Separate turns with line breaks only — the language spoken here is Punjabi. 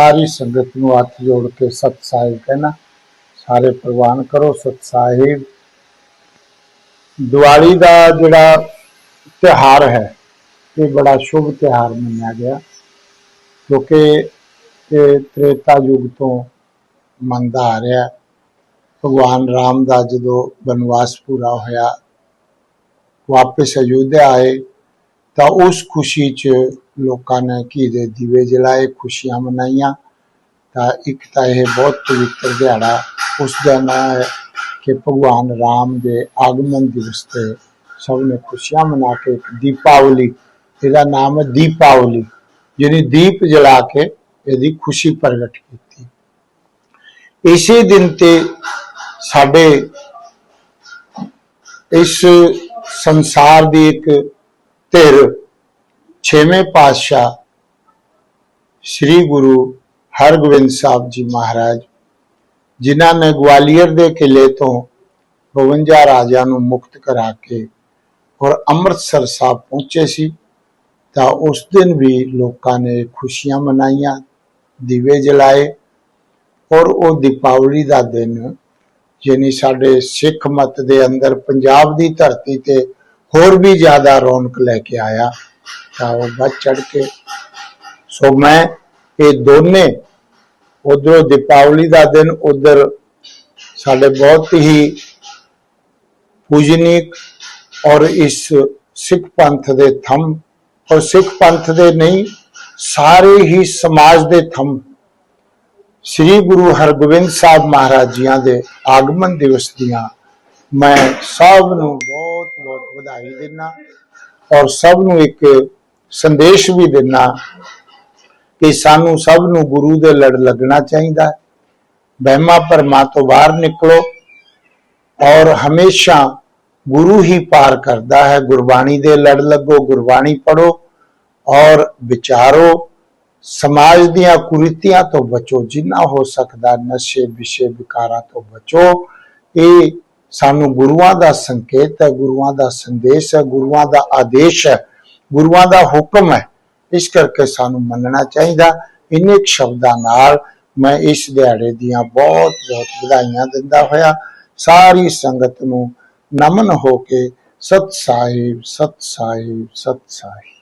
ਸਾਰੀ ਸੰਗਤ ਨੂੰ ਹੱਥ ਜੋੜ ਕੇ ਸਤ ਸਾਹਿਬ ਕਹਿਣਾ, ਸਾਰੇ ਪ੍ਰਵਾਨ ਕਰੋ ਸਤ ਸਾਹਿਬ ਦੀਵਾਲੀ ਦਾ ਜਿਹੜਾ ਤਿਉਹਾਰ ਹੈ, ਇਹ ਬੜਾ ਸ਼ੁਭ ਤਿਉਹਾਰ ਮੰਨਿਆ ਗਿਆ, ਕਿਉਂਕਿ ਇਹ ਤ੍ਰੇਤਾ ਯੁੱਗ ਤੋਂ ਮੰਨਦਾ ਆ ਰਿਹਾ। ਭਗਵਾਨ ਰਾਮ ਦਾ ਜਦੋਂ ਬਨਵਾਸ ਪੂਰਾ ਹੋਇਆ, ਵਾਪਸ ਅਯੁੱਧਿਆ ਆਏ ਤਾਂ ਉਸ ਖੁਸ਼ੀ 'ਚ ਲੋਕਾਂ ਨੇ ਘੀ ਦੇ ਦੀਵੇ ਜਲਾਏ, ਖੁਸ਼ੀਆਂ ਮਨਾਈਆਂ। ਤਾਂ ਇੱਕ ਤਾਂ ਇਹ ਬਹੁਤ ਪਵਿੱਤਰ ਦਿਹਾੜਾ, ਉਸ ਦਾ ਨਾਮ ਹੈ ਕਿ ਭਗਵਾਨ ਰਾਮ ਦੇ ਆਗਮਨ ਦਿਵਸ ਤੇ ਸਭ ਨੇ ਖੁਸ਼ੀਆਂ ਮਨਾ ਕੇ ਦੀਪਾਵਲੀ, ਇਹਦਾ ਨਾਮ ਹੈ ਦੀਪਾਵਲੀ ਜਿਹਨੇ ਦੀਪ ਜਲਾ ਕੇ ਇਹਦੀ ਖੁਸ਼ੀ ਪ੍ਰਗਟ ਕੀਤੀ। ਇਸੇ ਦਿਨ ਤੇ ਸਾਡੇ ਇਸ ਸੰਸਾਰ ਦੀ ਇੱਕ ਧਿਰ ਛੇਵੇਂ ਪਾਤਸ਼ਾਹ ਸ੍ਰੀ ਗੁਰੂ ਹਰਗੋਬਿੰਦ ਸਾਹਿਬ ਜੀ ਮਹਾਰਾਜ, ਜਿਨ੍ਹਾਂ ਨੇ ਗਵਾਲੀਅਰ ਦੇ ਕਿਲੇ ਤੋਂ 52 ਰਾਜਿਆਂ ਨੂੰ ਮੁਕਤ ਕਰਾ ਕੇ ਔਰ ਅੰਮ੍ਰਿਤਸਰ ਸਾਹਿਬ ਪਹੁੰਚੇ ਸੀ, ਤਾਂ ਉਸ ਦਿਨ ਵੀ ਲੋਕਾਂ ਨੇ ਖੁਸ਼ੀਆਂ ਮਨਾਈਆਂ, ਦੀਵੇ ਜਲਾਏ ਔਰ ਉਹ ਦੀਪਾਵਲੀ ਦਾ ਦਿਨ, ਯਾਨੀ ਸਾਡੇ ਸਿੱਖ ਮਤ ਦੇ ਅੰਦਰ ਪੰਜਾਬ ਦੀ ਧਰਤੀ ਤੇ ਹੋਰ ਵੀ ਜ਼ਿਆਦਾ ਰੌਣਕ ਲੈ ਕੇ ਆਇਆ, ਤਾਂ ਉਹ ਵੱਧ ਚੜ ਕੇ। ਸੋ ਮੈਂ ਇਹ ਦੋਨੇ, ਉਧਰੋਂ ਦੀਪਾਵਲੀ ਦਾ ਦਿਨ, ਉਧਰ ਸਾਡੇ ਬਹੁਤ ਹੀ ਪੂਜਨੀਕ ਔਰ ਇਸ ਸਿੱਖ ਪੰਥ ਦੇ ਥੰਮ, ਔਰ ਸਿੱਖ ਪੰਥ ਦੇ ਨਹੀਂ, ਸਾਰੇ ਹੀ ਸਮਾਜ ਦੇ ਥੰਮ। ਸ੍ਰੀ ਗੁਰੂ ਹਰਗੋਬਿੰਦ ਸਾਹਿਬ ਮਹਾਰਾਜ ਜੀਆਂ ਦੇ ਆਗਮਨ ਦਿਵਸ ਦੀਆਂ ਮੈਂ ਸਭ ਨੂੰ ਬਹੁਤ ਬਹੁਤ ਵਧਾਈ ਦਿੰਦਾ ਔਰ ਸਭ ਨੂੰ ਇੱਕ ਸੰਦੇਸ਼ ਵੀ ਦਿੰਦਾ ਕਿ ਸਾਨੂੰ ਸਭ ਨੂੰ ਗੁਰੂ ਦੇ ਲੜ ਲੱਗਣਾ ਚਾਹੀਦਾ ਹੈ। ਵਹਿਮਾਂ ਭਰਮਾਂ ਤੋਂ ਬਾਹਰ ਨਿਕਲੋ ਔਰ ਹਮੇਸ਼ਾ ਗੁਰੂ ਹੀ ਪਾਰ ਕਰਦਾ ਹੈ। ਗੁਰਬਾਣੀ ਦੇ ਲੜ ਲੱਗੋ, ਗੁਰਬਾਣੀ ਪੜੋ ਔਰ ਵਿਚਾਰੋ। ਸਮਾਜ ਦੀਆਂ ਕੁਰੀਤੀਆਂ ਤੋਂ ਬਚੋ, ਜਿੰਨਾ ਹੋ ਸਕਦਾ ਨਸ਼ੇ, ਵਿਸ਼ੇ, ਵਿਕਾਰਾਂ ਤੋਂ ਬਚੋ। ਇਹ ਸਾਨੂੰ ਗੁਰੂਆਂ ਦਾ ਸੰਕੇਤ ਹੈ, ਗੁਰੂਆਂ ਦਾ ਸੰਦੇਸ਼ ਹੈ, ਗੁਰੂਆਂ ਦਾ ਆਦੇਸ਼ ਹੈ, ਗੁਰੂਆਂ ਦਾ ਹੁਕਮ ਹੈ। ਇਸ ਕਰਕੇ ਸਾਨੂੰ ਮੰਨਣਾ ਚਾਹੀਦਾ। ਇੰਨੇ ਸ਼ਬਦਾਂ ਨਾਲ ਮੈਂ ਇਸ ਦਿਹਾੜੇ ਦੀਆਂ ਬਹੁਤ ਬਹੁਤ ਵਧਾਈਆਂ ਦਿੰਦਾ ਹੋਇਆ। ਸਾਰੀ ਸੰਗਤ ਨੂੰ ਨਮਨ ਹੋ ਕੇ ਸਤ ਸਾਹਿਬ ਸਤ ਸਾਹਿਬ ਸਤ ਸਾਹਿਬ